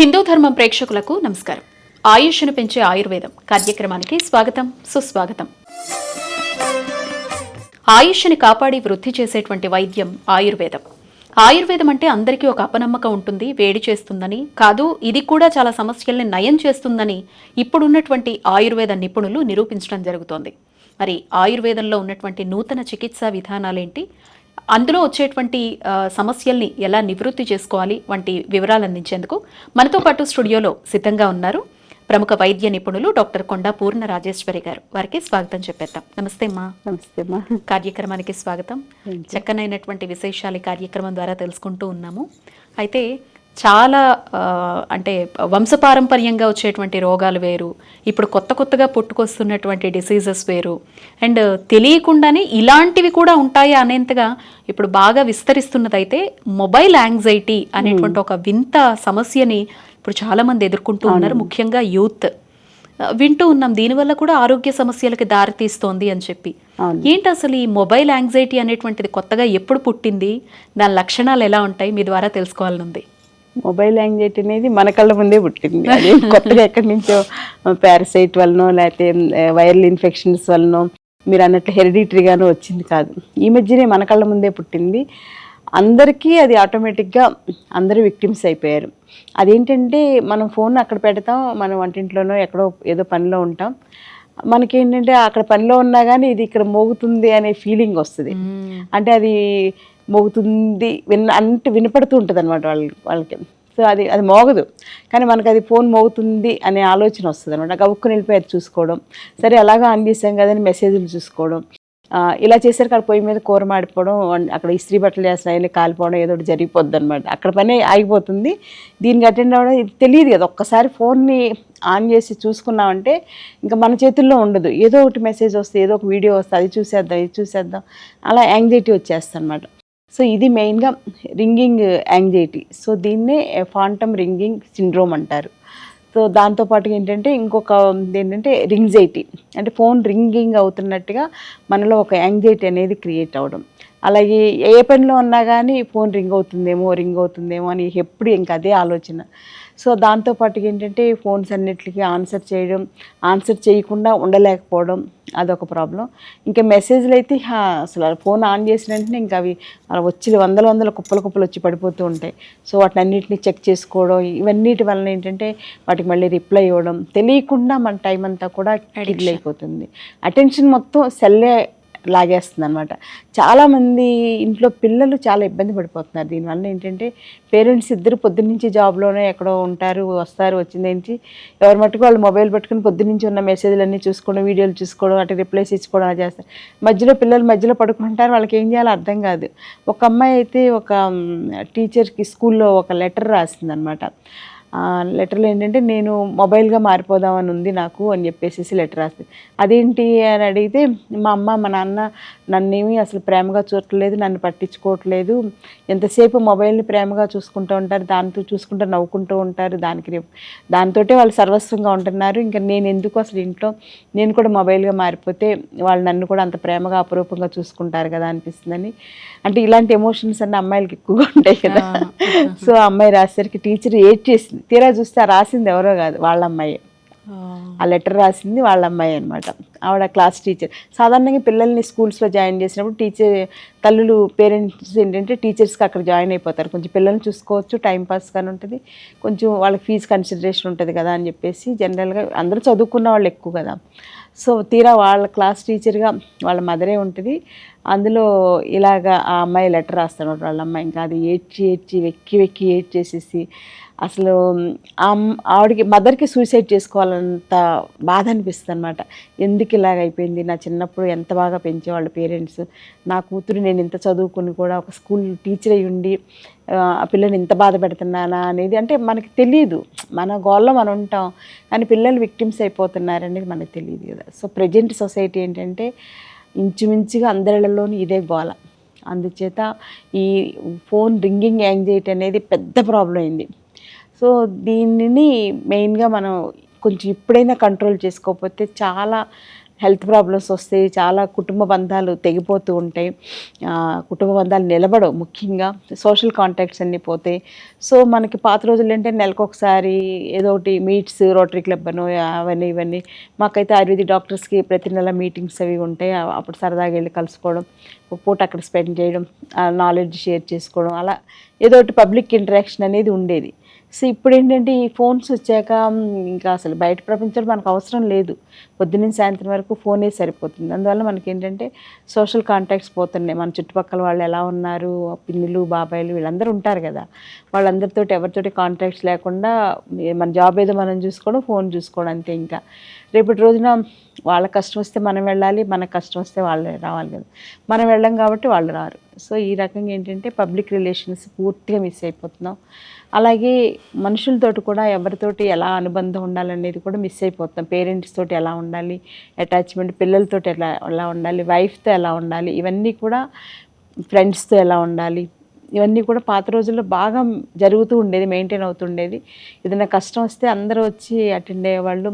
హిందూ ధర్మం ప్రేక్షకులకు నమస్కారం. ఆయుష్ను పెంచే ఆయుర్వేదం కార్యక్రమానికి స్వాగతం సుస్వాగతం. ఆయుష్ని కాపాడి వృద్ధి చేసేటువంటి వైద్యం ఆయుర్వేదం. ఆయుర్వేదం అంటే అందరికీ ఒక అపనమ్మకం ఉంటుంది వేడి చేస్తుందని. కాదు ఇది కూడా చాలా సమస్యల్ని నయం చేస్తుందని ఇప్పుడున్నటువంటి ఆయుర్వేద నిపుణులు నిరూపించడం జరుగుతోంది. మరి ఆయుర్వేదంలో ఉన్నటువంటి నూతన చికిత్సా విధానాలేంటి? అందులో వచ్చేటువంటి సమస్యల్ని ఎలా నివృత్తి చేసుకోవాలి వంటి వివరాలు అందించేందుకు మనతో పాటు స్టూడియోలో సిద్ధంగా ఉన్నారు ప్రముఖ వైద్య నిపుణులు డాక్టర్ కొండా పూర్ణ రాజేశ్వరి గారు. వారికి స్వాగతం చెప్పేద్దాం. నమస్తే అమ్మా. నమస్తే అమ్మా. కార్యక్రమానికి స్వాగతం. చక్కనైనటువంటి విశేషాలు కార్యక్రమం ద్వారా తెలుసుకుంటూ ఉన్నాము. అయితే చాలా అంటే వంశపారంపర్యంగా వచ్చేటువంటి రోగాలు వేరు. ఇప్పుడు కొత్త కొత్తగా పుట్టుకొస్తున్నటువంటి డిసీజెస్ వేరు. అండ్ తెలియకుండానే ఇలాంటివి కూడా ఉంటాయి అనేంతగా ఇప్పుడు బాగా విస్తరిస్తున్నదైతే మొబైల్ యాంగ్జైటీ అనేటువంటి ఒక వింత సమస్యని ఇప్పుడు చాలా మంది ఎదుర్కొంటూ ఉన్నారు. ముఖ్యంగా యూత్. వింటూ ఉన్నాం. దీనివల్ల కూడా ఆరోగ్య సమస్యలకి దారితీస్తోంది అని చెప్పి. ఏంటి అసలు ఈ మొబైల్ యాంగ్జైటీ అనేటువంటిది కొత్తగా ఎప్పుడు పుట్టింది? దాని లక్షణాలు ఎలా ఉంటాయి? మీ ద్వారా తెలుసుకోవాలని ఉంది మొబైల్ యాంగ్జైటీ అనేది మన కళ్ళ ముందే పుట్టింది. అది కొత్తగా ఎక్కడి నుంచో పారసైట్ వలనో లేకపోతే వైరల్ ఇన్ఫెక్షన్స్ వలనో మీరు అన్నట్లు హెరిడిటరీగానో వచ్చింది కాదు. ఈ మధ్యనే మన కళ్ళ ముందే పుట్టింది. అందరికీ అది ఆటోమేటిక్గా అందరూ విక్టిమ్స్ అయిపోయారు. అదేంటంటే మనం ఫోన్ అక్కడ పెడతాం మనం వంటింట్లోనో ఎక్కడో ఏదో పనిలో ఉంటాం. మనకేంటంటే అక్కడ పనిలో ఉన్నా కానీ ఇది ఇక్కడ మోగుతుంది అనే ఫీలింగ్ వస్తుంది. అంటే అది మోగుతుంది విన్న అంటే వినపడుతూ ఉంటుంది అనమాట వాళ్ళకి. వాళ్ళకి సో అది అది మోగదు. కానీ మనకు అది ఫోన్ మోగుతుంది అనే ఆలోచన వస్తుంది అనమాట గబుక్కుని వెళ్ళిపోయి అది చూసుకోవడం. సరే అలాగా ఆన్ చేసాం కదని మెసేజ్లు చూసుకోవడం. ఇలా చేసరికి అక్కడ పొయ్యి మీద కూర మాడిపోవడం అక్కడ ఇస్త్రీ బట్టలు చేసిన కాలిపోవడం ఏదో ఒకటి జరిగిపోద్ది అనమాట అక్కడ పని ఆగిపోతుంది. దీనికి అటెండ్ అవ్వడం ఇది తెలియదు కదా. ఒక్కసారి ఫోన్ని ఆన్ చేసి చూసుకున్నామంటే ఇంకా మన చేతుల్లో ఉండదు. ఏదో ఒకటి మెసేజ్ వస్తే ఏదో ఒక వీడియో వస్తే అది చూసేద్దాం ఇది చూసేద్దాం. అలా యాంగ్జైటీ వచ్చేస్తుంది అనమాట సో ఇది మెయిన్గా రింగింగ్ యాంగ్జైటీ సో దీన్నే ఫాంటమ్ రింగింగ్ సిండ్రోమ్ అంటారు. సో దాంతోపాటు ఏంటంటే ఇంకొక ఏంటంటే రింగ్జైటీ అంటే ఫోన్ రింగింగ్ అవుతున్నట్టుగా మనలో ఒక యాంగ్జైటీ అనేది క్రియేట్ అవ్వడం అలాగే ఏ పనిలో ఉన్నా కానీ ఫోన్ రింగ్ అవుతుందేమో రింగ్ అవుతుందేమో అని ఎప్పుడు ఇంకా అదే ఆలోచన. సో దాంతోపాటు ఏంటంటే ఫోన్స్ అన్నిటికీ ఆన్సర్ చేయడం ఆన్సర్ చేయకుండా ఉండలేకపోవడం అదొక ప్రాబ్లం. ఇంకా మెసేజ్లు అయితే అసలు ఫోన్ ఆన్ చేసిన వెంటనే ఇంకా అవి వచ్చి వందల వందల కుప్పలు కుప్పలు వచ్చి పడిపోతూ ఉంటాయి. సో వాటిని అన్నిటిని చెక్ చేసుకోవడం ఇవన్నిటి వలన ఏంటంటే వాటికి మళ్ళీ రిప్లై ఇవ్వడం తెలియకుండా మన టైం అంతా కూడా కిడిల్ అయిపోతుంది అటెన్షన్ మొత్తం సెల్లే లాగేస్తుంది అనమాట చాలామంది ఇంట్లో పిల్లలు చాలా ఇబ్బంది పడిపోతున్నారు. దీనివల్ల ఏంటంటే పేరెంట్స్ ఇద్దరు పొద్దున్నుంచి జాబ్లోనే ఎక్కడో ఉంటారు వస్తారు వచ్చిందేంటి ఎవరి మట్టుకు వాళ్ళు మొబైల్ పట్టుకుని పొద్దున్నుంచి ఉన్న మెసేజ్లు అన్నీ చూసుకోవడం వీడియోలు చూసుకోవడం అటు రిప్లైస్ ఇచ్చుకోవడం అలా చేస్తారు. మధ్యలో పిల్లలు మధ్యలో పడుకుంటారు వాళ్ళకి ఏం చేయాలో అర్థం కాదు. ఒక అమ్మాయి అయితే ఒక టీచర్కి స్కూల్లో ఒక లెటర్ రాసింది అనమాట లెటర్లో ఏంటంటే నేను మొబైల్గా మారిపోదామని ఉంది నాకు అని చెప్పేసి లెటర్ రాస్తుంది అదేంటి అని అడిగితే మా అమ్మ మా నాన్న నన్నేమి అసలు ప్రేమగా చూడట్లేదు నన్ను పట్టించుకోవట్లేదు. ఎంతసేపు మొబైల్ని ప్రేమగా చూసుకుంటూ ఉంటారు దాంతో చూసుకుంటూ నవ్వుకుంటూ ఉంటారు దానికి దాంతో వాళ్ళు సర్వస్వంగా ఉంటున్నారు. ఇంకా నేను ఎందుకు అసలు ఇంట్లో నేను కూడా మొబైల్గా మారిపోతే వాళ్ళు నన్ను కూడా అంత ప్రేమగా అపురూపంగా చూసుకుంటారు కదా అనిపిస్తుందని. అంటే ఇలాంటి ఎమోషన్స్ అన్ని అమ్మాయిలకి ఎక్కువగా ఉంటాయి కదా. సో అమ్మాయి రాసేసరికి టీచర్ ఏడ్ చేసింది. తీరా చూస్తే రాసింది ఎవరో కాదు వాళ్ళ అమ్మాయి. ఆ. లెటర్ రాసింది వాళ్ళ అమ్మాయి అనమాట ఆవిడ క్లాస్ టీచర్ సాధారణంగా పిల్లల్ని స్కూల్స్లో జాయిన్ చేసినప్పుడు టీచర్ తల్లులు పేరెంట్స్ ఏంటంటే టీచర్స్కి అక్కడ జాయిన్ అయిపోతారు. కొంచెం పిల్లల్ని చూసుకోవచ్చు టైం పాస్ కానీ ఉంటుంది. కొంచెం వాళ్ళకి ఫీజు కన్సిడరేషన్ ఉంటుంది కదా అని చెప్పేసి జనరల్గా అందరూ చదువుకున్న వాళ్ళు ఎక్కువ కదా. సో తీరా వాళ్ళ క్లాస్ టీచర్గా వాళ్ళ మదరే ఉంటుంది. అందులో ఇలాగా ఆ అమ్మాయి లెటర్ రాస్తాడు వాళ్ళ అమ్మాయి. ఇంకా అది ఏడ్చి ఏడ్చి వెక్కి వెక్కి ఏడ్చేసేసి అసలు ఆవిడకి మదర్కి సూసైడ్ చేసుకోవాలంత బాధ అనిపిస్తుంది అనమాట ఎందుకు ఇలాగ అయిపోయింది? నా చిన్నప్పుడు ఎంత బాగా పెంచేవాళ్ళు పేరెంట్స్ నా కూతురు నేను ఇంత చదువుకుని కూడా ఒక స్కూల్ టీచర్ అయ్యి ఉండి ఆ, పిల్లలు పిల్లని ఇంత బాధ పెడుతున్నానా? అనేది అంటే మనకి తెలియదు మన గోల్లో మనం ఉంటాం కానీ పిల్లలు విక్టిమ్స్ అయిపోతున్నారు అనేది మనకు తెలియదు కదా. సో ప్రజెంట్ సొసైటీ ఏంటంటే ఇంచుమించుగా అందరిలోనూ ఇదే గోల. అందుచేత ఈ ఫోన్ రింగింగ్ యాంగ్జైటీ అనేది పెద్ద ప్రాబ్లం అయింది. సో దీనిని మెయిన్గా మనం కొంచెం ఎప్పుడైనా కంట్రోల్ చేసుకోకపోతే చాలా హెల్త్ ప్రాబ్లమ్స్ వస్తాయి చాలా కుటుంబ బంధాలు తెగిపోతూ ఉంటాయి. కుటుంబ బంధాలు నిలబడవు ముఖ్యంగా. సోషల్ కాంటాక్ట్స్ అన్నీ పోతాయి సో మనకి పాత రోజులు ఏంటంటే నెలకు ఒకసారి ఏదో ఒకటి మీట్స్ రోటరీ క్లబ్ అనో అవన్నీ ఇవన్నీ. మాకైతే ఆయుర్వేదిక్ డాక్టర్స్కి ప్రతి నెల మీటింగ్స్ అవి ఉంటాయి. అప్పుడు సరదాగా వెళ్ళి కలుసుకోవడం. పూట అక్కడ స్పెండ్ చేయడం నాలెడ్జ్ షేర్ చేసుకోవడం అలా ఏదో ఒకటి పబ్లిక్ ఇంటరాక్షన్ అనేది ఉండేది. సో ఇప్పుడు ఏంటంటే ఈ ఫోన్స్ వచ్చాక ఇంకా అసలు బయట ప్రపంచం మనకు అవసరం లేదు. పొద్దున్న సాయంత్రం వరకు ఫోనే సరిపోతుంది. అందువల్ల మనకి ఏంటంటే సోషల్ కాంటాక్ట్స్ పోతున్నాయి. మన చుట్టుపక్కల వాళ్ళు ఎలా ఉన్నారు పిన్నులు బాబాయిలు వీళ్ళందరూ ఉంటారు కదా. వాళ్ళందరితో ఎవరితోటి కాంటాక్ట్స్ లేకుండా మన జాబ్ ఏదో మనం చూసుకోవడం ఫోన్ చూసుకోవడం అంతే ఇంకా. రేపటి రోజున వాళ్ళ కష్టం వస్తే మనం వెళ్ళాలి మన కష్టం వస్తే వాళ్ళు రావాలి కదా. మనం వెళ్ళం కాబట్టి వాళ్ళు రారు. సో ఈ రకంగా ఏంటంటే పబ్లిక్ రిలేషన్స్ పూర్తిగా మిస్ అయిపోతున్నాం. అలాగే మనుషులతోటి కూడా ఎవరితోటి ఎలా అనుబంధం ఉండాలనేది కూడా మిస్ అయిపోతాం పేరెంట్స్ తోటి ఎలా ఉండాలి అటాచ్మెంట్ పిల్లలతోటి ఎలా ఎలా ఉండాలి వైఫ్తో ఎలా ఉండాలి ఇవన్నీ కూడా ఫ్రెండ్స్తో ఎలా ఉండాలి ఇవన్నీ కూడా పాత రోజుల్లో బాగా జరుగుతూ ఉండేది మెయింటైన్ అవుతుండేది ఏదైనా కష్టం వస్తే అందరూ వచ్చి అటెండ్ అయ్యేవాళ్ళు.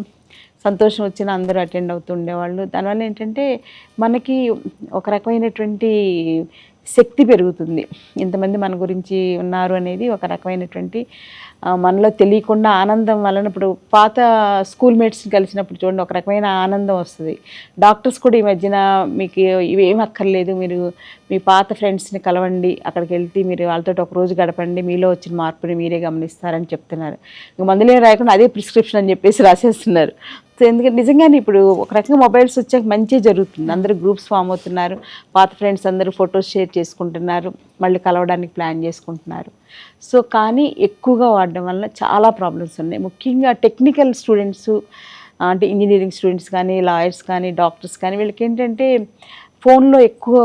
సంతోషం వచ్చిన అందరూ అటెండ్ అవుతుండేవాళ్ళు. దానివల్ల ఏంటంటే మనకి ఒక రకమైనటువంటి శక్తి పెరుగుతుంది. ఇంతమంది మన గురించి ఉన్నారు అనేది ఒక రకమైనటువంటి మనలో తెలియకుండా ఆనందం వలన ఇప్పుడు పాత స్కూల్ మేట్స్ని కలిసినప్పుడు చూడండి ఒక రకమైన ఆనందం వస్తుంది. డాక్టర్స్ కూడా ఈ మధ్యన మీకు ఇవేం అక్కర్లేదు మీరు మీ పాత ఫ్రెండ్స్ని కలవండి అక్కడికి వెళ్తే మీరు వాళ్ళతో ఒక రోజు గడపండి మీలో వచ్చిన మార్పుని మీరే గమనిస్తారని చెప్తున్నారు. ఇంక మందులే రాయకుండా అదే ప్రిస్క్రిప్షన్ అని చెప్పేసి రాసేస్తున్నారు. ఎందుకంటే నిజంగానే ఇప్పుడు ఒక రకంగా మొబైల్స్ వచ్చాక మంచి జరుగుతుంది. అందరూ గ్రూప్స్ ఫామ్ అవుతున్నారు. పాత ఫ్రెండ్స్ అందరూ ఫొటోస్ షేర్ చేసుకుంటున్నారు. మళ్ళీ కలవడానికి ప్లాన్ చేసుకుంటున్నారు. సో కానీ ఎక్కువగా వాడడం వల్ల చాలా ప్రాబ్లమ్స్ ఉన్నాయి. ముఖ్యంగా టెక్నికల్ స్టూడెంట్స్ అంటే ఇంజనీరింగ్ స్టూడెంట్స్ కానీ లాయర్స్ కానీ డాక్టర్స్ కానీ వీళ్ళకి ఏంటంటే ఫోన్లో ఎక్కువ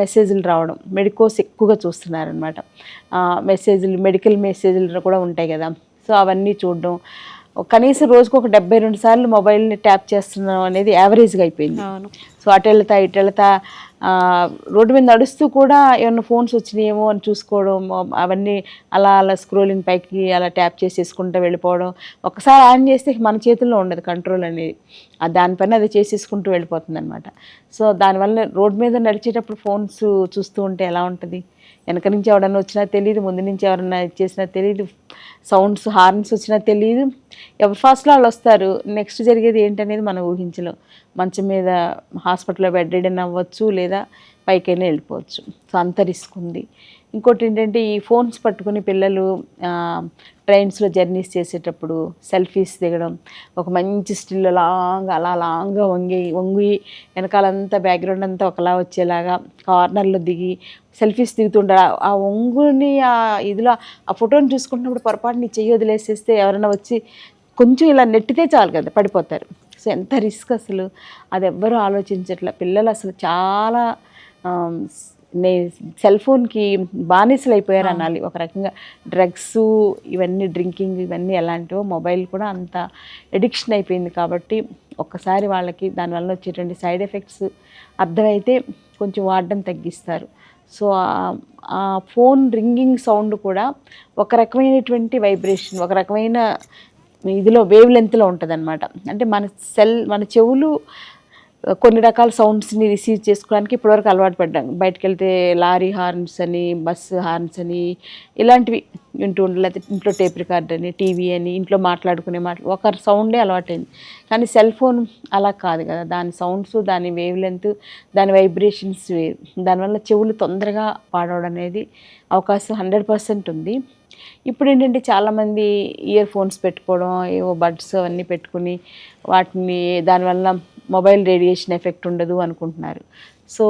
మెసేజ్లు రావడం మెడికోస్ ఎక్కువగా చూస్తున్నారనమాట మెసేజ్లు మెడికల్ మెసేజ్లు కూడా ఉంటాయి కదా. సో అవన్నీ చూడడం కనీసం రోజుకు ఒక డెబ్బై రెండు సార్లు మొబైల్ని ట్యాప్ చేస్తున్నాం అనేది యావరేజ్గా అయిపోయింది. సో అటు వెళ్తా ఇటు వెళ్తా రోడ్డు మీద నడుస్తూ కూడా ఏమన్నా ఫోన్స్ వచ్చినాయేమో అని చూసుకోవడం అవన్నీ అలా అలా స్క్రోలింగ్ పైకి అలా ట్యాప్ చేసేసుకుంటూ వెళ్ళిపోవడం ఒకసారి ఆన్ చేస్తే మన చేతుల్లో ఉండదు కంట్రోల్ అనేది. దానిపైన అది చేసేసుకుంటూ వెళ్ళిపోతుంది అనమాట సో దానివల్ల రోడ్ మీద నడిచేటప్పుడు ఫోన్స్ చూస్తూ ఉంటే ఎలా ఉంటుంది? వెనక నుంచి ఎవడన్నా వచ్చినా తెలియదు ముందు నుంచి ఎవరన్నా చేసినా తెలియదు సౌండ్స్ హార్న్స్ వచ్చినా తెలియదు ఎవరు ఫాస్ట్లో వాళ్ళు వస్తారు నెక్స్ట్ జరిగేది ఏంటనేది మనం ఊహించలేం. మంచం మీద హాస్పిటల్లో బెడ్ రిడన్ అవ్వచ్చు లేదా పైకైనా వెళ్ళిపోవచ్చు. సో అంత రిస్క్ ఉంది. ఇంకోటి ఏంటంటే ఈ ఫోన్స్ పట్టుకుని పిల్లలు ట్రైన్స్లో జర్నీస్ చేసేటప్పుడు సెల్ఫీస్ దిగడం ఒక మంచి స్టిల్ లాంగ్ అలా లాంగ్గా వంగి వంగి వెనకాలంతా బ్యాక్గ్రౌండ్ అంతా ఒకలా వచ్చేలాగా కార్నర్లో దిగి సెల్ఫీస్ దిగుతుంటారు. ఆ- వంగుని ఒంగుని ఆ ఇదిలో ఆ ఫోటోని చూసుకుంటున్నప్పుడు పొరపాటుని చెయ్యి వదిలేసేస్తే ఎవరైనా వచ్చి కొంచెం ఇలా నెట్టితే చాలు కదా పడిపోతారు. సో ఎంత రిస్క్ అసలు? అది ఎవ్వరూ ఆలోచించట్లే. పిల్లలు అసలు చాలా నే సెల్ ఫోన్కి బానిసలు అయిపోయారు అనాలి. ఒక రకంగా డ్రగ్స్ ఇవన్నీ డ్రింకింగ్ ఇవన్నీ ఎలాంటివో మొబైల్ కూడా అంత ఎడిక్షన్ అయిపోయింది కాబట్టి ఒక్కసారి వాళ్ళకి దానివల్ల వచ్చేటువంటి సైడ్ ఎఫెక్ట్స్ అర్థమైతే కొంచెం వాడడం తగ్గిస్తారు. సో ఆ- ఫోన్ రింగింగ్ సౌండ్ కూడా ఒక రకమైనటువంటి వైబ్రేషన్ ఒక రకమైన ఇదిలో వేవ్ లెంత్లో ఉంటుంది అనమాట అంటే మన సెల్ మన చెవులు కొన్ని రకాల సౌండ్స్ని రిసీవ్ చేసుకోవడానికి ఇప్పటివరకు అలవాటు పడ్డాం. బయటకు వెళ్తే లారీ హార్న్స్ అని బస్సు హార్న్స్ అని ఇలాంటివి వింటూ ఉండలేదు ఇంట్లో టేప్ రికార్డ్ అని టీవీ అని ఇంట్లో మాట్లాడుకునే మాట ఒక సౌండే అలవాటైంది. కానీ సెల్ ఫోన్ అలా కాదు కదా. దాని సౌండ్స్ దాని వేవ్ లెంత్ దాని వైబ్రేషన్స్ వేరు. దానివల్ల చెవులు తొందరగా పాడవడం అనేది అవకాశం హండ్రెడ్ పర్సెంట్ ఉంది. ఇప్పుడు ఏంటంటే చాలామంది ఇయర్ ఫోన్స్ పెట్టుకోవడం ఏవో బడ్స్ అవన్నీ పెట్టుకుని వాటిని దానివల్ల మొబైల్ రేడియేషన్ ఎఫెక్ట్ ఉండదు అనుకుంటున్నారు. సో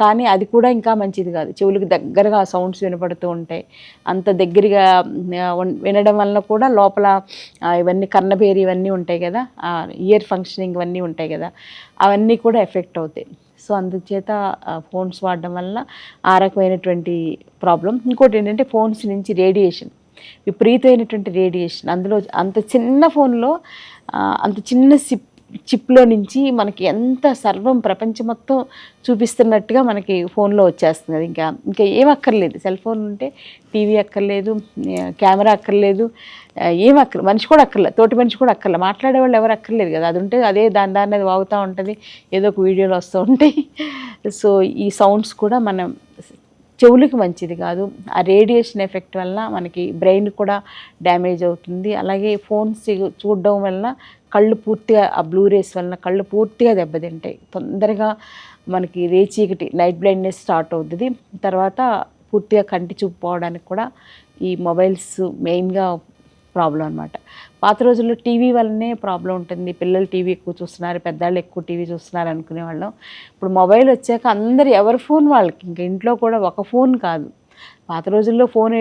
కానీ అది కూడా ఇంకా మంచిది కాదు. చెవులకు దగ్గరగా సౌండ్స్ వినపడుతూ ఉంటాయి. అంత దగ్గరగా వినడం వల్ల కూడా లోపల ఇవన్నీ కర్ణబేరి ఇవన్నీ ఉంటాయి కదా ఇయర్ ఫంక్షనింగ్ ఇవన్నీ ఉంటాయి కదా అవన్నీ కూడా ఎఫెక్ట్ అవుతాయి. సో అందుచేత ఫోన్స్ వాడడం వల్ల ఆ రకమైనటువంటి ప్రాబ్లం. ఇంకోటి ఏంటంటే ఫోన్స్ నుంచి రేడియేషన్ విపరీతమైనటువంటి రేడియేషన్. అందులో అంత చిన్న ఫోన్లో అంత చిన్న సిప్ చిప్లో నుంచి మనకి ఎంత సర్వం ప్రపంచం మొత్తం చూపిస్తున్నట్టుగా మనకి ఫోన్లో వచ్చేస్తుంది అది ఇంకా ఇంకా ఏం అక్కర్లేదు. సెల్ ఫోన్ ఉంటే టీవీ అక్కర్లేదు కెమెరా అక్కర్లేదు ఏం అక్కర్ మనిషి కూడా అక్కర్లేదు తోటి మనిషి కూడా అక్కర్లేదు మాట్లాడే వాళ్ళు ఎవరు అక్కర్లేదు కదా. అది ఉంటే అదే దాని దాన్ని అది వాగుతూ ఉంటుంది ఏదో ఒక వీడియోలు వస్తూ ఉంటాయి. సో ఈ సౌండ్స్ కూడా మనం చెవులకి మంచిది కాదు. ఆ రేడియేషన్ ఎఫెక్ట్ వల్ల మనకి బ్రెయిన్ కూడా డ్యామేజ్ అవుతుంది. అలాగే ఫోన్స్ చూడడం వల్ల కళ్ళు పూర్తిగా ఆ బ్లూ రేస్ వలన కళ్ళు పూర్తిగా దెబ్బతింటాయి. తొందరగా మనకి రేచీకటి నైట్ బ్లైండ్నెస్ స్టార్ట్ అవుతుంది. తర్వాత పూర్తిగా కంటి చూపు పోవడానికి కూడా ఈ మొబైల్స్ మెయిన్గా ప్రాబ్లం అనమాట పాత రోజుల్లో టీవీ వల్లనే ప్రాబ్లం ఉంటుంది. పిల్లలు టీవీ ఎక్కువ చూస్తున్నారు పెద్దవాళ్ళు ఎక్కువ టీవీ చూస్తున్నారు అనుకునేవాళ్ళం ఇప్పుడు మొబైల్ వచ్చాక అందరు ఎవరి ఫోన్ వాళ్ళకి ఇంకా ఇంట్లో కూడా ఒక ఫోన్ కాదు. పాత రోజుల్లో ఫోన్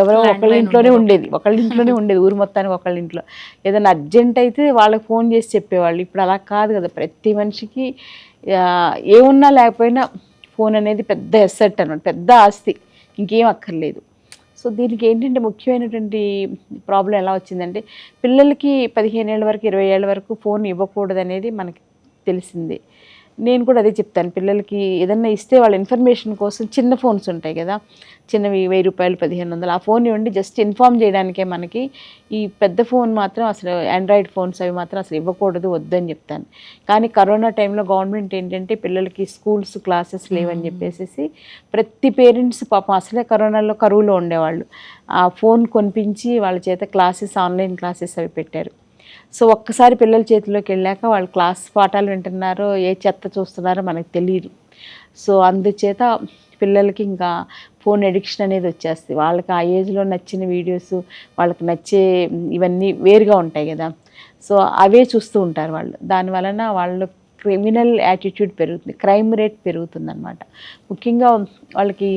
ఎవరో ఒకళ్ళ ఇంట్లోనే ఉండేది. ఒకళ్ళ ఇంట్లోనే ఉండేది. ఊరు మొత్తానికి ఒకళ్ళ ఇంట్లో. ఏదైనా అర్జెంట్ అయితే వాళ్ళకి ఫోన్ చేసి చెప్పేవాళ్ళు. ఇప్పుడు అలా కాదు కదా. ప్రతి మనిషికి ఏమున్నా లేకపోయినా ఫోన్ అనేది పెద్ద ఎసెట్ అనమాట పెద్ద ఆస్తి. ఇంకేం అక్కర్లేదు. సో దీనికి ఏంటంటే ముఖ్యమైనటువంటి ప్రాబ్లం ఎలా వచ్చిందంటే పిల్లలకి పదిహేను ఏళ్ళ వరకు ఇరవై ఏళ్ళ వరకు ఫోన్ ఇవ్వకూడదు అనేది మనకి తెలిసింది. నేను కూడా అదే చెప్తాను. పిల్లలకి ఏదన్నా ఇస్తే వాళ్ళ ఇన్ఫర్మేషన్ కోసం చిన్న ఫోన్స్ ఉంటాయి కదా. చిన్నవి వెయ్యి రూపాయలు పదిహేను వందలు. ఆ ఫోన్ ఇవ్వండి జస్ట్ ఇన్ఫామ్ చేయడానికే మనకి ఈ పెద్ద ఫోన్ మాత్రం అసలు ఆండ్రాయిడ్ ఫోన్స్ అవి మాత్రం అసలు ఇవ్వకూడదు వద్దని చెప్తాను. కానీ కరోనా టైంలో గవర్నమెంట్ ఏంటంటే పిల్లలకి స్కూల్స్ క్లాసెస్ లేవని చెప్పేసి ప్రతి పేరెంట్స్ పాపం అసలే కరోనాలో కరువులో ఉండేవాళ్ళు. ఆ ఫోన్ కొనిపించి వాళ్ళ చేత క్లాసెస్ ఆన్లైన్ క్లాసెస్ అవి పెట్టారు. సో ఒక్కసారి పిల్లల చేతిలోకి వెళ్ళాక వాళ్ళు క్లాస్ పాఠాలు వింటున్నారో ఏ చెత్త చూస్తున్నారో మనకు తెలియదు. సో అందుచేత పిల్లలకి ఇంకా ఫోన్ ఎడిక్షన్ అనేది వచ్చేస్తుంది. వాళ్ళకి ఆ ఏజ్లో నచ్చిన వీడియోస్ వాళ్ళకి నచ్చే ఇవన్నీ వేరుగా ఉంటాయి కదా. సో అవే చూస్తూ ఉంటారు వాళ్ళు. దాని వలన వాళ్ళు క్రిమినల్ యాటిట్యూడ్ పెరుగుతుంది క్రైమ్ రేట్ పెరుగుతుంది అనమాట ముఖ్యంగా వాళ్ళకి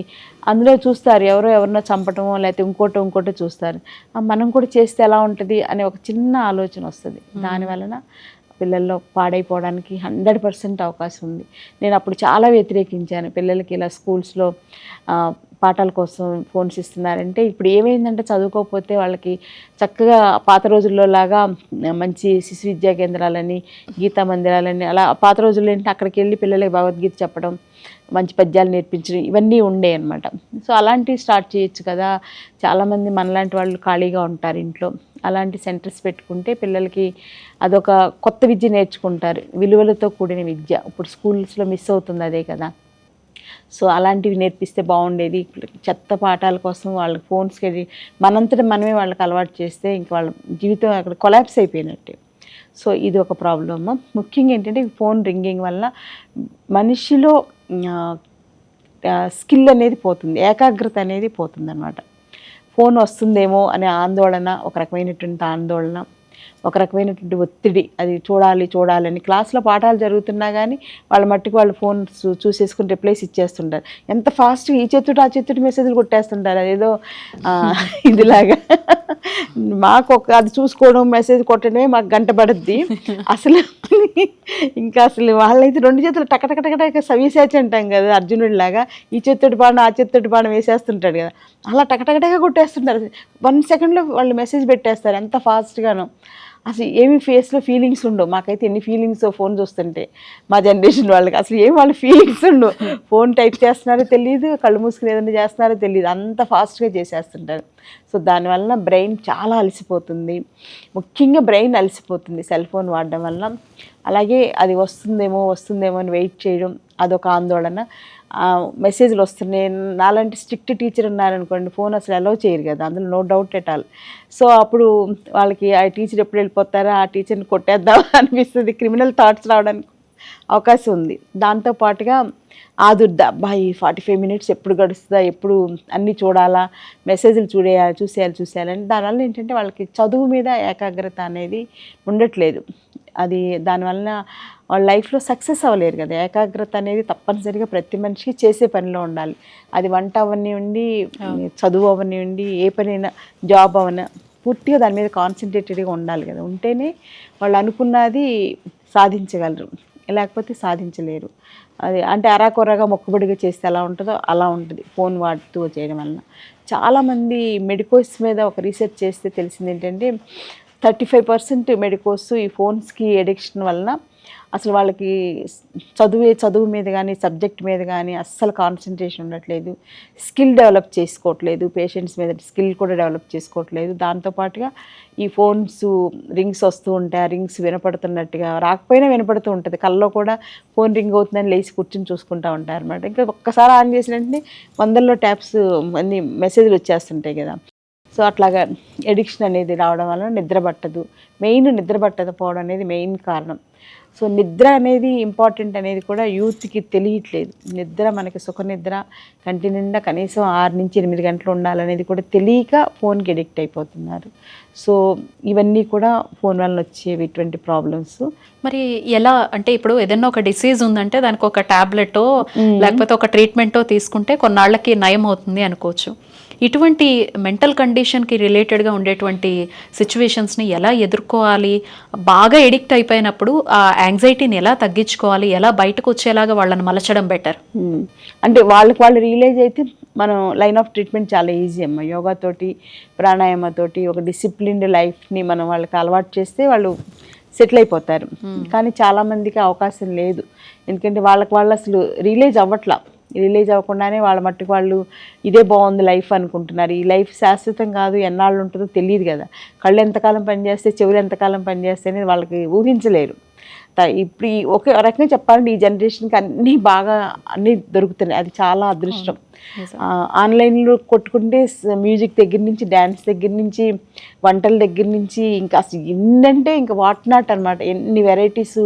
అందులో చూస్తారు ఎవరో ఎవరినో చంపటమో లేకపోతే ఇంకోటో ఇంకోటో చూస్తారు. మనం కూడా చేస్తే ఎలా ఉంటుంది అనే ఒక చిన్న ఆలోచన వస్తుంది. దాని వలన పిల్లల్లో పాడైపోవడానికి హండ్రెడ్ పర్సెంట్ అవకాశం ఉంది. నేను అప్పుడు చాలా వ్యతిరేకించాను. పిల్లలకి ఇలా స్కూల్స్లో పాఠాల కోసం ఫోన్స్ ఇస్తున్నారంటే ఇప్పుడు ఏమైందంటే చదువుకోకపోతే వాళ్ళకి చక్కగా పాత రోజుల్లో లాగా మంచి శిశు విద్యా కేంద్రాలని గీతా మందిరాలని అలా పాత రోజుల్లో ఏంటంటే అక్కడికి వెళ్ళి పిల్లలకి భగవద్గీత చెప్పడం మంచి పద్యాలు నేర్పించడం ఇవన్నీ ఉండే అనమాట సో అలాంటివి స్టార్ట్ చేయొచ్చు కదా. చాలామంది మనలాంటి వాళ్ళు ఖాళీగా ఉంటారు ఇంట్లో. అలాంటి సెంటర్స్ పెట్టుకుంటే పిల్లలకి అదొక కొత్త విద్య నేర్చుకుంటారు. విలువలతో కూడిన విద్య. ఇప్పుడు స్కూల్స్లో మిస్ అవుతుంది అదే కదా. సో అలాంటివి నేర్పిస్తే బాగుండేది. చెత్త పాఠాల కోసం వాళ్ళకి ఫోన్స్కి మనంతటి మనమే వాళ్ళకి అలవాటు చేస్తే ఇంక వాళ్ళ జీవితం అక్కడ కొలాప్స్ అయిపోయినట్టే. సో ఇది ఒక ప్రాబ్లమ్. ముఖ్యంగా ఏంటంటే ఫోన్ రింగింగ్ వల్ల మనిషిలో స్కిల్ అనేది పోతుంది ఏకాగ్రత అనేది పోతుంది అనమాట ఫోన్ వస్తుందేమో అనే ఆందోళన ఒక రకమైనటువంటి ఆందోళన. ఒక రకమైనటువంటి ఒత్తిడి. అది చూడాలి చూడాలని. క్లాస్లో పాఠాలు జరుగుతున్నా కానీ వాళ్ళ మట్టుకు వాళ్ళు ఫోన్ చూ- చూసేసుకుని రిప్లైస్ ఇచ్చేస్తుంటారు. ఎంత ఫాస్ట్గా ఈ చేతుడు ఆ చేతుడు మెసేజ్లు కొట్టేస్తుంటారు. అదేదో ఇదిలాగా. మాకు ఒక అది చూసుకోవడం మెసేజ్ కొట్టడమే మాకు గంట పడుద్ది. అసలు ఇంకా అసలు వాళ్ళైతే రెండు చేతులు టక టక టక టక సవీసేచి అంటాం కదా అర్జునుడి లాగా. ఈ చేత్తోటి బాణం ఆ చేత్తోటి బాణం వేసేస్తుంటాడు కదా. అలా టక టక టక కొట్టేస్తుంటారు. వన్ సెకండ్లో వాళ్ళు మెసేజ్ పెట్టేస్తారు ఎంత ఫాస్ట్గాను. అసలు ఏమి ఫేస్లో ఫీలింగ్స్ ఉండవు. మాకైతే ఎన్ని ఫీలింగ్స్ ఫోన్ చూస్తుంటే మా జనరేషన్ వాళ్ళకి. అసలు ఏం వాళ్ళ ఫీలింగ్స్ ఉండవు. ఫోన్ టైప్ చేస్తున్నారో తెలియదు కళ్ళు మూసుకుని ఏదైనా చేస్తున్నారో తెలియదు అంత ఫాస్ట్గా చేసేస్తుంటారు. సో దానివల్ల బ్రెయిన్ చాలా అలసిపోతుంది. ముఖ్యంగా బ్రెయిన్ అలసిపోతుంది సెల్ ఫోన్ వాడడం వల్ల అలాగే అది వస్తుందేమో వస్తుందేమో అని వెయిట్ చేయడం అదొక ఆందోళన. మెసేజ్లు వస్తున్నాయి. నాలాంటి స్ట్రిక్ట్ టీచర్ ఉన్నారనుకోండి ఫోన్ అసలు అలౌ చేయరు కదా. అందులో no doubt at all so అప్పుడు వాళ్ళకి ఆ టీచర్ ఎప్పుడు వెళ్ళిపోతారా? ఆ టీచర్ని కొట్టేద్దాం అనిపిస్తుంది. క్రిమినల్ థాట్స్ రావడానికి అవకాశం ఉంది. దాంతో పాటుగా ఆదుర్ద అబ్బాయి ఫార్టీ ఫైవ్ మినిట్స్ ఎప్పుడు గడుస్తుందా ఎప్పుడు అన్నీ చూడాలా మెసేజ్లు చూడేయాలి చూసేయాలి చూసేయాలని దానివల్ల ఏంటంటే వాళ్ళకి చదువు మీద ఏకాగ్రత అనేది ఉండట్లేదు. అది దానివల్ల వాళ్ళ లైఫ్లో సక్సెస్ అవ్వలేరు కదా. ఏకాగ్రత అనేది తప్పనిసరిగా ప్రతి మనిషికి చేసే పనిలో ఉండాలి. అది వంట అవనివ్వండి చదువు అవనివ్వండి ఏ పనైనా జాబ్ అవన పూర్తిగా దాని మీద కాన్సన్ట్రేటెడ్గా ఉండాలి కదా. ఉంటేనే వాళ్ళు అనుకున్నది సాధించగలరు. లేకపోతే సాధించలేరు. అది అంటే అరాకొరగా మొక్కుబడిగా చేస్తే ఎలా ఉంటుందో అలా ఉంటుంది. ఫోన్ వాడుతూ చేయడం వలన. చాలామంది మెడికోస్ మీద ఒక రీసెర్చ్ చేస్తే తెలిసింది ఏంటంటే థర్టీ ఫైవ్ పర్సెంట్ మెడికోస్ ఈ ఫోన్స్కి ఎడిక్షన్ వలన అసలు వాళ్ళకి చదువే చదువు మీద కానీ సబ్జెక్ట్ మీద కానీ అస్సలు కాన్సన్ట్రేషన్ ఉండట్లేదు. స్కిల్ డెవలప్ చేసుకోవట్లేదు. పేషెంట్స్ మీద స్కిల్ కూడా డెవలప్ చేసుకోవట్లేదు. దాంతోపాటుగా ఈ ఫోన్స్ రింగ్స్ వస్తూ ఉంటాయి. ఆ రింగ్స్ వినపడుతున్నట్టుగా రాకపోయినా వినపడుతూ ఉంటుంది. కళ్ళలో కూడా ఫోన్ రింగ్ అవుతుందని లేచి కూర్చుని చూసుకుంటూ ఉంటారు అనమాట ఇంకా ఒక్కసారి ఆన్ చేసిన వెంటనే వందల్లో ట్యాప్స్ అన్ని మెసేజ్లు వచ్చేస్తుంటాయి కదా. సో అట్లాగా ఎడిక్షన్ అనేది రావడం వలన నిద్ర పట్టదు. మెయిన్ నిద్ర పట్టకపోవడం అనేది మెయిన్ కారణం. సో నిద్ర అనేది ఇంపార్టెంట్ అనేది కూడా యూత్కి తెలియట్లేదు. నిద్ర మనకి సుఖ నిద్ర కంటి నిండా కనీసం ఆరు నుంచి ఎనిమిది గంటలు ఉండాలనేది కూడా తెలియక ఫోన్కి ఎడిక్ట్ అయిపోతున్నారు. సో ఇవన్నీ కూడా ఫోన్ వలన వచ్చేవి ఇటువంటి ప్రాబ్లమ్స్. మరి ఎలా అంటే ఇప్పుడు ఏదైనా ఒక డిసీజ్ ఉందంటే దానికి ఒక టాబ్లెట్ లేకపోతే ఒక ట్రీట్మెంటో తీసుకుంటే కొన్నాళ్ళకి నయం అవుతుంది అనుకోవచ్చు. ఇటువంటి మెంటల్ కండిషన్కి రిలేటెడ్గా ఉండేటువంటి సిచ్యువేషన్స్ని ఎలా ఎదుర్కోవాలి? బాగా ఎడిక్ట్ అయిపోయినప్పుడు ఆ యాంగ్జైటీని ఎలా తగ్గించుకోవాలి? ఎలా బయటకు వచ్చేలాగా వాళ్ళని మలచడం బెటర్. అంటే వాళ్ళకి వాళ్ళు రియలైజ్ అయితే మనం లైన్ ఆఫ్ ట్రీట్మెంట్ చాలా ఈజీ అమ్మ. యోగా తోటి ప్రాణాయామ తోటి ఒక డిసిప్లిన్డ్ లైఫ్ని మనం వాళ్ళకి అలవాటు చేస్తే వాళ్ళు సెటిల్ అయిపోతారు. కానీ చాలా మందికి అవకాశం లేదు. ఎందుకంటే వాళ్ళకి వాళ్ళు అసలు రిలీజ్ అవ్వట్లా. రిలీజ్ అవ్వకుండానే వాళ్ళ మట్టుకు వాళ్ళు ఇదే బాగుంది లైఫ్ అనుకుంటున్నారు. ఈ లైఫ్ శాశ్వతం కాదు ఎన్నాళ్ళు ఉంటుందో తెలియదు కదా. కళ్ళు ఎంతకాలం పనిచేస్తే చెవులు ఎంతకాలం పనిచేస్తే అనేది వాళ్ళకి ఊహించలేరు. ఇప్పుడు ఈ ఒక రకంగా చెప్పాలంటే ఈ జనరేషన్కి అన్నీ బాగా అన్నీ దొరుకుతున్నాయి. అది చాలా అదృష్టం. ఆన్లైన్లో కొట్టుకుంటే మ్యూజిక్ దగ్గర నుంచి డ్యాన్స్ దగ్గర నుంచి వంటల దగ్గర నుంచి ఇంకా అసలు ఎన్నంటే ఇంకా వాట్ నాట్ అనమాట ఎన్ని వెరైటీస్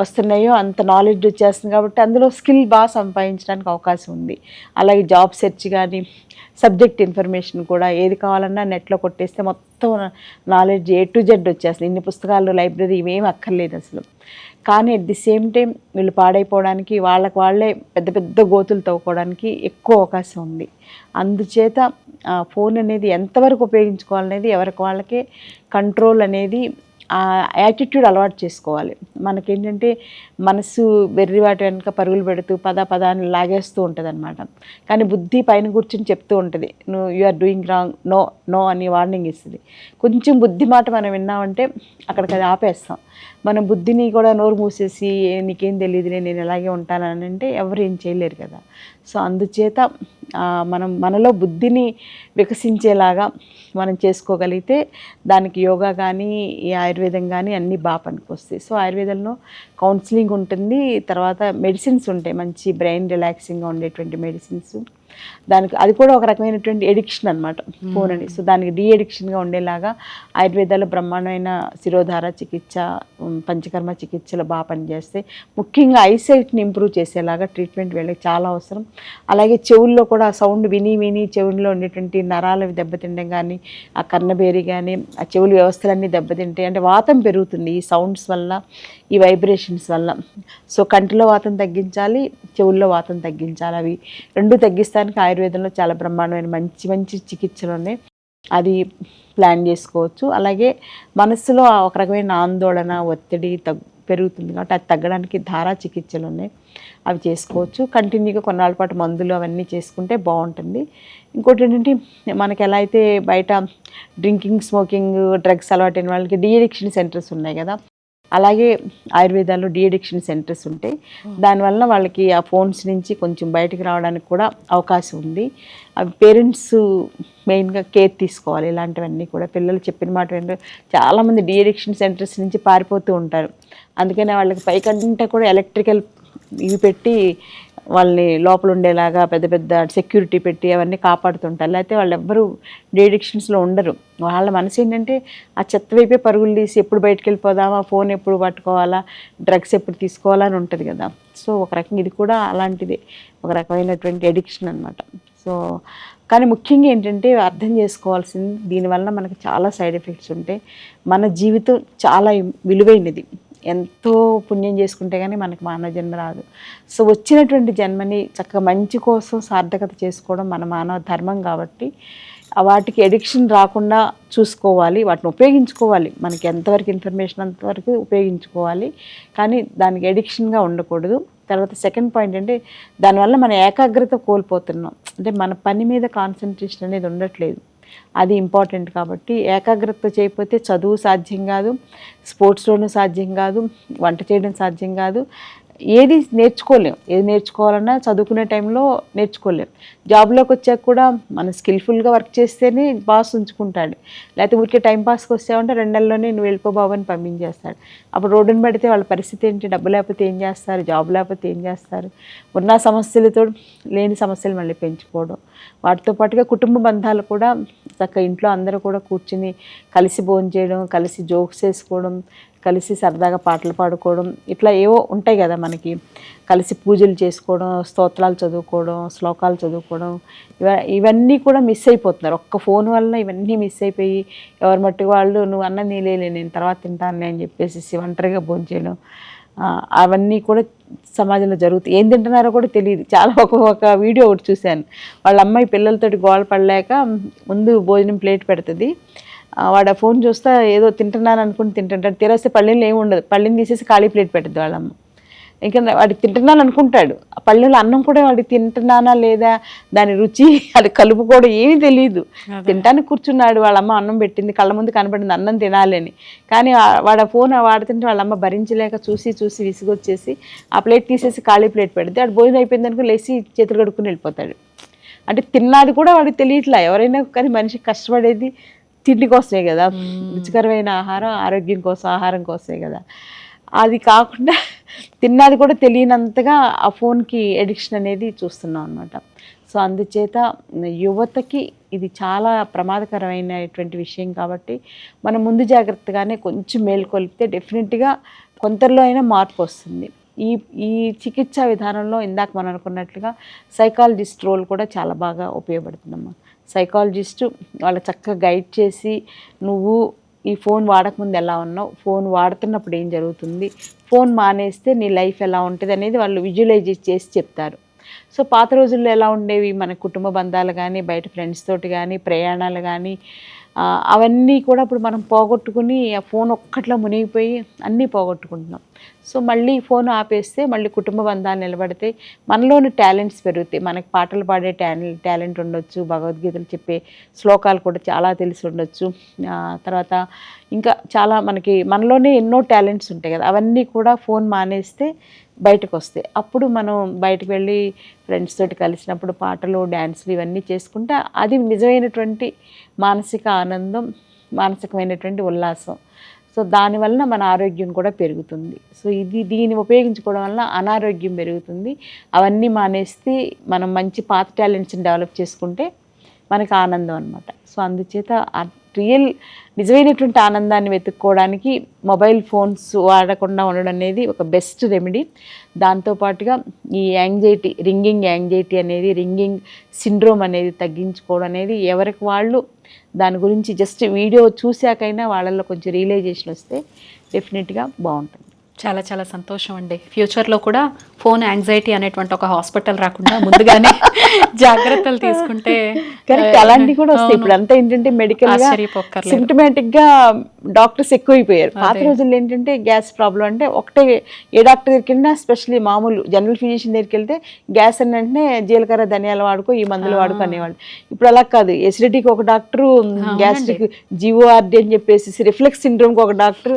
వస్తున్నాయో అంత నాలెడ్జ్ వచ్చేస్తుంది కాబట్టి అందులో స్కిల్ బాగా సంపాదించడానికి అవకాశం ఉంది. అలాగే జాబ్ సెర్చ్ కానీ సబ్జెక్ట్ ఇన్ఫర్మేషన్ కూడా ఏది కావాలన్నా నెట్లో కొట్టేస్తే మొత్తం నాలెడ్జ్ ఏ టు జెడ్ వచ్చేస్తుంది. ఇన్ని పుస్తకాలు లైబ్రరీ ఇవేం అక్కర్లేదు అసలు. కానీ అట్ ది సేమ్ టైం వీళ్ళు పాడైపోవడానికి వాళ్ళకి వాళ్ళే పెద్ద పెద్ద గోతులు తవ్వుకోవడానికి ఎక్కువ అవకాశం ఉంది. అందుచేత ఆ ఫోన్ అనేది ఎంతవరకు ఉపయోగించుకోవాలనేది ఎవరికి వాళ్ళకే కంట్రోల్ అనేది ఆ యాటిట్యూడ్ అలవాటు చేసుకోవాలి. మనకేంటంటే మనసు వెర్రి వాటి వెనుక పరుగులు పెడుతూ పద పద అని లాగేస్తూ ఉంటుంది అనమాట కానీ బుద్ధి పైన కూర్చొని చెప్తూ ఉంటుంది. నువ్వు you are doing wrong. No no అని వార్నింగ్ ఇస్తుంది. కొంచెం బుద్ధి మాట మనం విన్నామంటే అక్కడికి అది ఆపేస్తాం. మనం బుద్ధిని కూడా నోరు మూసేసి నీకేం తెలియదులే నేను ఇలాగే ఉంటానని అంటే ఎవరు ఏం చేయలేరు కదా. సో అందుచేత మనం మనలో బుద్ధిని వికసించేలాగా మనం చేసుకోగలిగితే దానికి యోగా కానీ ఈ ఆయుర్వేదం కానీ అన్నీ బాగా పనికొస్తాయి. సో ఆయుర్వేదంలో కౌన్సిలింగ్ ఉంటుంది తర్వాత మెడిసిన్స్ ఉంటాయి మంచి బ్రెయిన్ రిలాక్సింగ్గా ఉండేటువంటి మెడిసిన్స్. దానికి అది కూడా ఒక రకమైనటువంటి ఎడిక్షన్ అనమాట ఫోన్ అని. సో దానికి డీ ఎడిక్షన్గా ఉండేలాగా ఆయుర్వేదాలు బ్రహ్మాండమైన శిరోధార చికిత్స పంచకర్మ చికిత్సలు బాగా పనిచేస్తాయి ముఖ్యంగా ఐసైట్ని ఇంప్రూవ్ చేసేలాగా ట్రీట్మెంట్ వీళ్ళకి చాలా అవసరం. అలాగే చెవుల్లో కూడా సౌండ్ విని విని చెవుల్లో ఉండేటువంటి నరాలు దెబ్బతిండడం కానీ ఆ కన్నబేరి కానీ ఆ చెవులు వ్యవస్థలన్నీ దెబ్బతింటాయి అంటే వాతం పెరుగుతుంది ఈ సౌండ్స్ వల్ల. ఈ వైబ్రేషన్స్ వల్ల. సో కంటిలో వాతం తగ్గించాలి చెవుల్లో వాతం తగ్గించాలి. అవి రెండు తగ్గిస్తానికి ఆయుర్వేదంలో చాలా బ్రహ్మాండమైన మంచి మంచి చికిత్సలు ఉన్నాయి. అది ప్లాన్ చేసుకోవచ్చు. అలాగే మనస్సులో ఒక రకమైన ఆందోళన ఒత్తిడి తగ్ పెరుగుతుంది కాబట్టి అది తగ్గడానికి ధారా చికిత్సలు ఉన్నాయి. అవి చేసుకోవచ్చు. కంటిన్యూగా కొన్నాళ్ళ పాటు మందులు అవన్నీ చేసుకుంటే బాగుంటుంది. ఇంకోటి ఏంటంటే మనకి ఎలా అయితే బయట డ్రింకింగ్ స్మోకింగ్ డ్రగ్స్ అలవాటైన వాళ్ళకి డీఎడిక్షన్ సెంటర్స్ ఉన్నాయి కదా అలాగే ఆయుర్వేదాల్లో డిఎడిక్షన్ సెంటర్స్ ఉంటాయి. దానివల్ల వాళ్ళకి ఆ ఫోన్స్ నుంచి కొంచెం బయటకు రావడానికి కూడా అవకాశం ఉంది. అవి పేరెంట్స్ మెయిన్గా కేర్ తీసుకోవాలి. ఇలాంటివన్నీ కూడా పిల్లలు చెప్పిన మాట ఏంటో చాలామంది డిఎడిక్షన్ సెంటర్స్ నుంచి పారిపోతూ ఉంటారు. అందుకనే వాళ్ళకి పైకంటే కూడా ఎలక్ట్రికల్ ఇవి పెట్టి వాళ్ళని లోపల ఉండేలాగా పెద్ద పెద్ద సెక్యూరిటీ పెట్టి అవన్నీ కాపాడుతుంటారు. లేకపోతే వాళ్ళు ఎవ్వరూ డేడిక్షన్స్లో ఉండరు. వాళ్ళ మనసు ఏంటంటే ఆ చెత్త వైపే పరుగులు తీసి ఎప్పుడు బయటకు వెళ్ళిపోదామా ఫోన్ ఎప్పుడు పట్టుకోవాలా డ్రగ్స్ ఎప్పుడు తీసుకోవాలా అని ఉంటుంది కదా. సో ఒక రకంగా ఇది కూడా అలాంటిదే. ఒక రకమైనటువంటి ఎడిక్షన్ అనమాట సో కానీ ముఖ్యంగా ఏంటంటే అర్థం చేసుకోవాల్సింది దీనివల్ల మనకు చాలా సైడ్ ఎఫెక్ట్స్ ఉంటాయి మన జీవితం చాలా విలువైనది. ఎంతో పుణ్యం చేసుకుంటే కానీ మనకు మానవ జన్మ రాదు. సో వచ్చినటువంటి జన్మని చక్కగా మంచి కోసం సార్థకత చేసుకోవడం మన మానవ ధర్మం కాబట్టి వాటికి ఎడిక్షన్ రాకుండా చూసుకోవాలి వాటిని ఉపయోగించుకోవాలి. మనకి ఎంతవరకు ఇన్ఫర్మేషన్ అంతవరకు ఉపయోగించుకోవాలి. కానీ దానికి ఎడిక్షన్గా ఉండకూడదు. తర్వాత సెకండ్ పాయింట్ అంటే దానివల్ల మన ఏకాగ్రత కోల్పోతున్నాం. అంటే మన పని మీద కాన్సన్ట్రేషన్ అనేది ఉండట్లేదు. అది ఇంపార్టెంట్ కాబట్టి ఏకాగ్రత చేయకపోతే చదువు సాధ్యం కాదు స్పోర్ట్స్లోనూ సాధ్యం కాదు వంట చేయడం సాధ్యం కాదు. ఏది నేర్చుకోలేం. ఏది నేర్చుకోవాలన్నా చదువుకునే టైంలో నేర్చుకోలేం. జాబ్లోకి వచ్చాక కూడా మన స్కిల్ఫుల్గా వర్క్ చేస్తేనే బాస్ ఉంచుకుంటాడు. లేకపోతే ఊరికే టైం పాస్కి వస్తామంటే రెండు నెలల్లోనే నువ్వు వెళ్ళిపో బాబు అని పంపించేస్తాడు. అప్పుడు రోడ్డుని పడితే వాళ్ళ పరిస్థితి ఏంటి? డబ్బు లేకపోతే ఏం చేస్తారు? జాబ్ లేకపోతే ఏం చేస్తారు? ఉన్న సమస్యలతో లేని సమస్యలు మళ్ళీ పెంచుకోవడం. వాటితో పాటుగా కుటుంబ బంధాలు కూడా చక్కగా ఇంట్లో అందరూ కూడా కూర్చుని కలిసి భోజనం చేయడం కలిసి జోక్స్ వేసుకోవడం కలిసి సరదాగా పాటలు పాడుకోవడం ఇట్లా ఏవో ఉంటాయి కదా మనకి. కలిసి పూజలు చేసుకోవడం స్తోత్రాలు చదువుకోవడం శ్లోకాలు చదువుకోవడం ఇవ ఇవన్నీ కూడా మిస్ అయిపోతున్నారు. ఒక్క ఫోన్ వలన ఇవన్నీ మిస్ అయిపోయి ఎవరి మట్టి వాళ్ళు నువ్వు అన్న నీలేలే నేను తర్వాత తింటానులే అని చెప్పేసి ఒంటరిగా భోజనం చేయడం అవన్నీ కూడా సమాజంలో జరుగుతాయి. ఏం తింటున్నారో కూడా తెలియదు. చాలా ఒక ఒక వీడియో ఒకటి చూశాను. వాళ్ళ అమ్మాయి పిల్లలతోటి గోల పడలేక ముందు భోజనం ప్లేట్ పెడుతుంది. వాడు ఆ ఫోన్ చూస్తా ఏదో తింటున్నాను అనుకుని తింటుంటాడు. తీరొస్తే పళ్ళెంలో ఏమి ఉండదు. పళ్ళెని తీసేసి ఖాళీ ప్లేట్ పెడుతుంది వాళ్ళమ్మ. ఇంకా వాడికి తింటున్నాను అనుకుంటాడు. ఆ పళ్ళెంలో అన్నం కూడా వాడికి తింటున్నానా లేదా? దాని రుచి అది కలుపుకోవడం ఏమీ తెలియదు తింటానికి కూర్చున్నాడు వాళ్ళ అమ్మ అన్నం పెట్టింది. కళ్ళ ముందు కనబడింది అన్నం తినాలని కానీ వాడు ఫోన్ వాడుతుంటే వాళ్ళ అమ్మ భరించలేక చూసి చూసి విసిగొచ్చేసి ఆ ప్లేట్ తీసేసి ఖాళీ ప్లేట్ పెడితే వాడు భోజనం అయిపోయింది అనుకో లేచి చేతులు కడుక్కుని వెళ్ళిపోతాడు. అంటే తిన్నది కూడా వాడికి తెలియట్లా. ఎవరైనా కానీ మనిషి కష్టపడేది తిండి కోసమే కదా రుచికరమైన ఆహారం ఆరోగ్యం కోసం ఆహారం కోసమే కదా. అది కాకుండా తిన్నది కూడా తెలియనంతగా ఆ ఫోన్కి ఎడిక్షన్ అనేది చూస్తున్నాం అనమాట సో అందుచేత యువతకి ఇది చాలా ప్రమాదకరమైనటువంటి విషయం కాబట్టి మనం ముందు జాగ్రత్తగానే కొంచెం మేల్కొల్పితే డెఫినెట్గా కొందరిలో అయినా మార్పు వస్తుంది. ఈ ఈ చికిత్సా విధానంలో ఇందాక మనం అనుకున్నట్లుగా సైకాలజిస్ట్ రోల్ కూడా చాలా బాగా ఉపయోగపడుతుందమ్మా సైకాలజిస్టు వాళ్ళ చక్కగా గైడ్ చేసి నువ్వు ఈ ఫోన్ వాడకముందు ఎలా ఉన్నావు? ఫోన్ వాడుతున్నప్పుడు ఏం జరుగుతుంది? ఫోన్ మానేస్తే నీ లైఫ్ ఎలా ఉంటుంది? అనేది వాళ్ళు విజువలైజ్ చేసి చెప్తారు. సో పాత రోజుల్లో ఎలా ఉండేవి? మన కుటుంబ బంధాలు కానీ బయట ఫ్రెండ్స్ తోటి కానీ ప్రయాణాలు కానీ అవన్నీ కూడా ఇప్పుడు మనం పోగొట్టుకుని ఆ ఫోన్ ఒక్కట్లో మునిగిపోయి అన్నీ పోగొట్టుకుంటున్నాం. సో మళ్ళీ ఫోన్ ఆపేస్తే మళ్ళీ కుటుంబ బంధాలు నిలబడితే మనలోని టాలెంట్స్ పెరుగుతాయి. మనకి పాటలు పాడే టాలెంట్ ఉండొచ్చు భగవద్గీతలు చెప్పే శ్లోకాలు కూడా చాలా తెలిసి ఉండొచ్చు. తర్వాత ఇంకా చాలా మనకి మనలోనే ఎన్నో టాలెంట్స్ ఉంటాయి కదా అవన్నీ కూడా ఫోన్ మానేస్తే బయటకు వస్తాయి అప్పుడు మనం బయటకు వెళ్ళి ఫ్రెండ్స్ తోటి కలిసినప్పుడు పాటలు డ్యాన్సులు ఇవన్నీ చేసుకుంటే అది నిజమైనటువంటి మానసిక ఆనందం మానసికమైనటువంటి ఉల్లాసం. సో దానివలన మన ఆరోగ్యం కూడా పెరుగుతుంది. సో ఇది దీన్ని ఉపయోగించుకోవడం వల్ల అనారోగ్యం పెరుగుతుంది. అవన్నీ మానేస్తే మనం మంచి పాత టాలెంట్స్ని డెవలప్ చేసుకుంటే మనకి ఆనందం అనమాట సో అందుచేత రియల్ నిజమైనటువంటి ఆనందాన్ని వెతుక్కోవడానికి మొబైల్ ఫోన్స్ వాడకుండా ఉండడం అనేది ఒక బెస్ట్ రెమెడీ. దాంతోపాటుగా ఈ యాంగ్జైటీ రింగింగ్ యాంగ్జైటీ అనేది రింగింగ్ సిండ్రోమ్ అనేది తగ్గించుకోవడం అనేది ఎవరికి వాళ్ళు దాని గురించి జస్ట్ వీడియో చూశాకైనా వాళ్ళల్లో కొంచెం రియలైజేషన్ వస్తే డెఫినెట్గా బాగుంటుంది. చాలా చాలా సంతోషం అండి. ఫ్యూచర్లో కూడా ఫోన్ యాంగ్జైటీ అనేటువంటి ఒక హాస్పిటల్ రాకుండా ముందుగానే జాగ్రత్తలు తీసుకుంటే కరెక్ట్. అలాంటివి కూడా వస్తాయి. ఇప్పుడు అంతా ఏంటంటే మెడికల్గా ఆశ్చర్యపోక్కర్లేదు. సిమ్టమేటిక్గా డాక్టర్స్ ఎక్కువైపోయారు. పాత రోజుల్లో ఏంటంటే గ్యాస్ ప్రాబ్లం అంటే ఒకటే ఏ డాక్టర్ దగ్గరికి వెళ్ళినా స్పెషల్లీ మామూలు జనరల్ ఫిజిషియన్ దగ్గరికి వెళ్తే గ్యాస్ అని వెంటనే జీలకర్ర ధనియాలు వాడుకో ఈ మందులు వాడుకో అనేవాళ్ళు. ఇప్పుడు అలా కాదు. ఎసిడిటీకి ఒక డాక్టరు గ్యాస్ట్రిక్ జిఓఆర్డి అని చెప్పేసి రిఫ్లెక్స్ సిండ్రోమ్కి ఒక డాక్టర్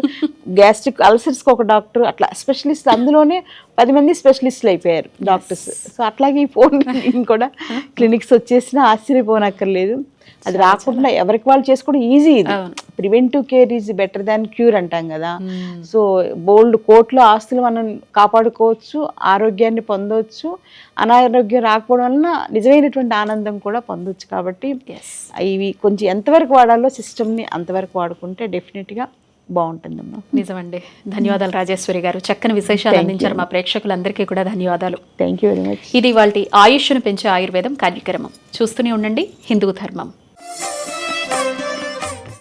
గ్యాస్ట్రిక్ అల్సర్స్కి ఒక డాక్టర్ అట్లా స్పెషలిస్ట్ అందులోనే పది మంది స్పెషలిస్టులు అయిపోయారు డాక్టర్స్. సో అట్లాగే ఈ ఫోన్ కూడా క్లినిక్స్ వచ్చేసినా ఆశ్చర్యపోనక్కర్లేదు. అది రాకుండా ఎవరికి వాళ్ళు చేసుకోవడం ఈజీ ఇది. Preventive care is better than cure అంటాం కదా. సో బోల్డ్ కోట్ల ఆస్తులు మనం కాపాడుకోవచ్చు ఆరోగ్యాన్ని పొందవచ్చు అనారోగ్యం రాకపోవడం వలన నిజమైనటువంటి ఆనందం కూడా పొందొచ్చు కాబట్టి ఇవి కొంచెం ఎంతవరకు వాడాలో సిస్టమ్ని అంతవరకు వాడుకుంటే డెఫినెట్గా బాగుంటుందమ్మా. నిజమండి. ధన్యవాదాలు రాజేశ్వరి గారు. చక్కని విశేషాలు అందించారు మా ప్రేక్షకులందరికీ కూడా ధన్యవాదాలు. థ్యాంక్ యూ వెరీ మచ్ ఇది వాళ్ళ ఆయుష్ను పెంచే ఆయుర్వేదం కార్యక్రమం. చూస్తూనే ఉండండి. హిందూ ధర్మం.